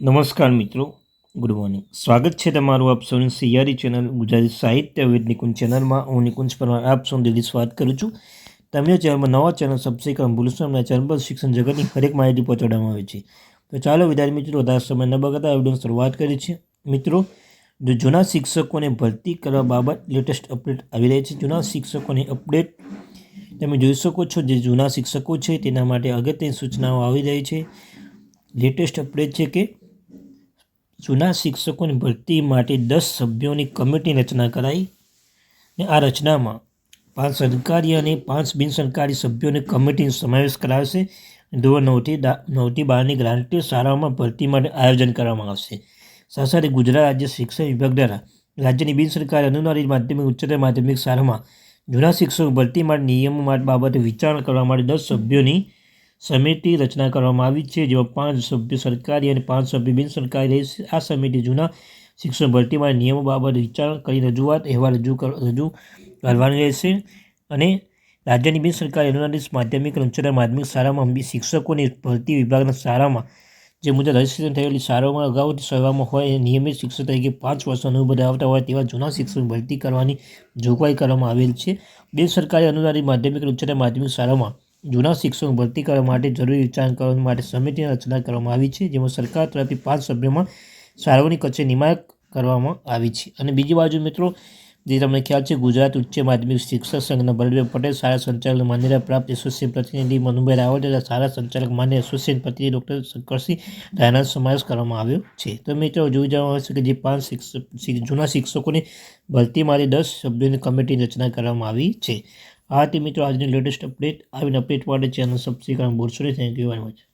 નમસ્કાર મિત્રો, good morning. સ્વાગત છે તમારું આપ સૌની સિયારી ચેનલ ગુજરાતી સાહિત્ય વેદ નિકુંજ ચેનલમાં. હું નિકુંજ પરમાર, આપ સૌ દિલ્હી સ્વાગત કરું છું. તમે ચેનલમાં નવા ચેનલ સબસ્ક્રાઈબ ભૂલશો નહીં. ચેનલ પર શિક્ષણ જગતની હરેક માહિતી પહોંચાડવામાં આવે છે. તો ચાલો વિદ્યાર્થી મિત્રો, વધારે સમય ન બગાડતા વિડીયોની શરૂઆત કરી છે મિત્રો, જો જૂના શિક્ષકોને ભરતી કરવા બાબત લેટેસ્ટ અપડેટ આવી રહી છે, જૂના શિક્ષકોની અપડેટ તમે જોઈ શકો છો જે જૂના શિક્ષકો છે, તેના માટે અગત્યની સૂચનાઓ આવી રહી છે. લેટેસ્ટ અપડેટ છે કે જૂના શિક્ષકોની ભરતી માટે દસ સભ્યોની કમિટીની રચના કરાઈ ને આ રચનામાં પાંચ સરકારી અને પાંચ બિનસરકારી સભ્યોની કમિટીનો સમાવેશ કરાવશે. ધોરણ નવથી નવથી બારની ગ્રાન્ટેડ શાળાઓમાં ભરતી માટે આયોજન કરવામાં આવશે. સાથે સાથે ગુજરાત રાજ્ય શિક્ષણ વિભાગ દ્વારા રાજ્યની બિનસરકારી અનુનારી માધ્યમિક, ઉચ્ચતર માધ્યમિક શાળામાં જૂના શિક્ષકો ભરતી માટે નિયમો માટે બાબતે વિચારણા કરવા માટે દસ સભ્યોની સમિતિ રચના કરવામાં આવી છે. જેમાં પાંચ સભ્યો સરકારી અને પાંચ સભ્યો બિનસરકારી રહેશે આ સમિતિ જૂના શિક્ષણ ભરતી માટે નિયમો બાબતે વિચારણા કરી રજૂઆત, અહેવાલ રજૂ રજૂ કરવાની રહેશે. અને રાજ્યની બિનસરકારી અનુદાનિત માધ્યમિક અને માધ્યમિક શાળામાં બી શિક્ષકોની ભરતી વિભાગના શાળામાં જે મુજબ રજીસ્ટ્રેશન થયેલી શાળાઓમાં અગાઉથી સેવામાં હોય અને નિયમિત શિક્ષક તરીકે પાંચ વર્ષ અનુભવ ધરાવતા હોય તેવા જૂના શિક્ષક ભરતી કરવાની જોગવાઈ કરવામાં આવેલ છે. બિનસરકારી અનુદાનિત માધ્યમિક અને ઉચ્ચતર માધ્યમિક શાળામાં જૂના શિક્ષકો ભરતી કરવા માટે જરૂરી વિચાર કરવા માટે સમિતિની રચના કરવામાં આવી છે, જેમાં સરકાર તરફથી પાંચ સભ્યોમાં સાર્વજનિક કચ્છે નિમાયક કરવામાં આવી છે. અને બીજી બાજુ મિત્રો, જે તમને ખ્યાલ છે, ગુજરાત ઉચ્ચ માધ્યમિક શિક્ષક સંઘના બળદેવ પટેલ, શાળા સંચાલક માન્યતા પ્રાપ્ત એસોસિએશન પ્રતિનિધિ મનુભાઈ રાવલ તથા શાળા સંચાલક માન્ય એસોસિએશન પ્રતિનિધિ ડૉક્ટર શંકરસિંહ રાયનો સમાવેશ કરવામાં આવ્યો છે. તો મિત્રો, જોઈ જવા આવશે કે જે પાંચ શિક્ષક જૂના શિક્ષકોની ભરતી માટે દસ સભ્યોની કમિટીની રચના કરવામાં આવી છે. આ હતી મિત્રો, આજની લેટેસ્ટ અપડેટ આવીને અપડેટ માટે ચેનલ સબસ્ક્રાઈબ કરવાનું ભૂલશો નહીં. Thank you very much